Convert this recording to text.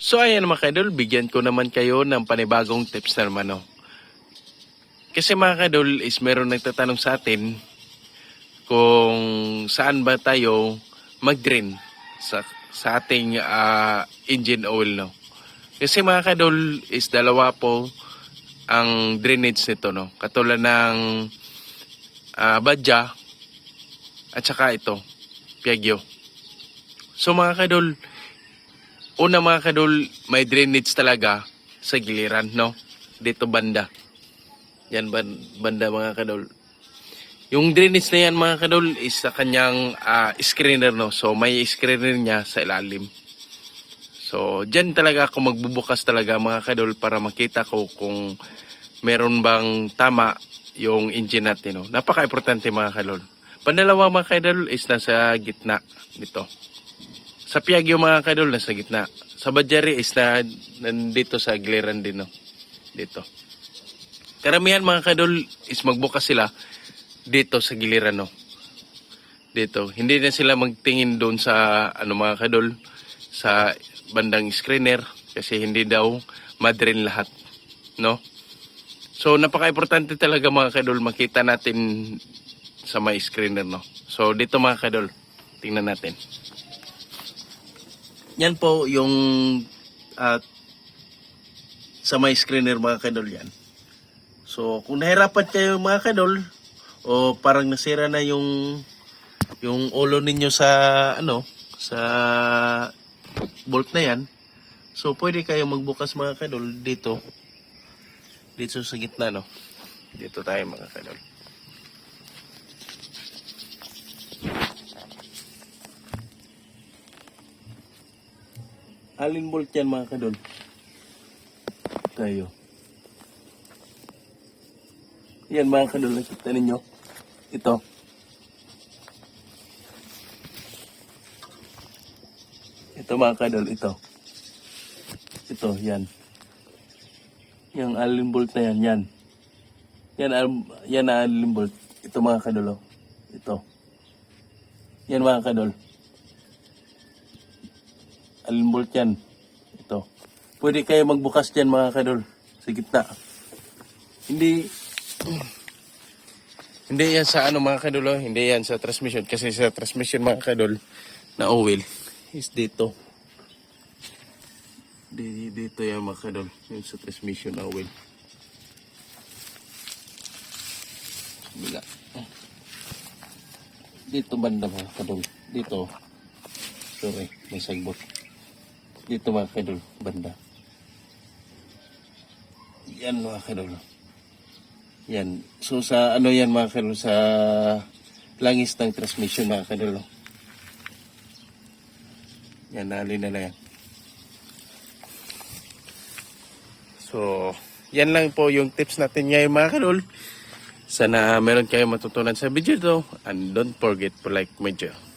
So ayan mga kadol, bigyan ko naman kayo ng panibagong tips na naman. No? Kasi mga kadol is meron nagtatanong sa atin kung saan ba tayo mag-drain sa, sa ating ah, engine oil. No? Kasi mga kadol is dalawa po ang drainage nito. No? Katulad ng ah, badya at saka ito, piagyo. So mga kadol, una mga kadol, may drainage talaga sa giliran, no? Dito banda. Yan ban- banda mga kadol. Yung drainage na yan mga kadol is sa kanyang ah, screener, no? So may screener niya sa ilalim. So dyan talaga ako magbubukas talaga mga kadol para makita ko kung meron bang tama yung engine natin, no? Napaka-importante mga kadol. Pandalawa mga kadol is nasa gitna nito. Sa Piagyo mga kadol, nasa gitna. Sa Badjari is na, nandito sa giliran din, no? Dito. Karamihan mga kadol is magbukas sila dito sa giliran, no? Dito. Hindi na sila magtingin doon sa, ano mga kadol, sa bandang screener kasi hindi daw madrin lahat, no? So, napaka-importante talaga mga kadol, makita natin sa may screener, no? So, dito mga kadol, tingnan natin. Yan po yung at sa may screener mga kadol yan. So, kung nahirapan kayo mga kadol o parang nasira na yung yung ulo ninyo sa ano sa bolt na yan. So, pwede kayo magbukas mga kadol dito. Dito sa gitna, no? Dito tayo mga kadol. Alin bolt yan mga kadol? Tayo. Yan mga kadol, nakita ninyo. Ito. Ito mga kadol, ito. Ito, yan. Yung alin bolt na yan, yan. Yan, yan na alin bolt. Ito mga kadol, oh. Ito. Yan mga kadol. Alin bolt yan. Ito. Pwede kayo magbukas dyan mga kadol. Sa gitna. Hindi hindi yan sa ano mga kadol, oh. hindi yan sa transmission kasi sa transmission mga kadol na oil is dito. Di, dito yan mga kadol, yung sa transmission na oil. Bila. Dito banda mga kadol. Dito. Sorry, may sagbot. Dito mga kadol, banda. Yan mga kadol. Yan. So sa ano yan mga kadol, sa langis ng transmission mga kadol. Yan, nali na na yan. So, yan lang po yung tips natin ngayon mga kadol. Sana meron kayo matutunan sa video to. And don't forget to like my video.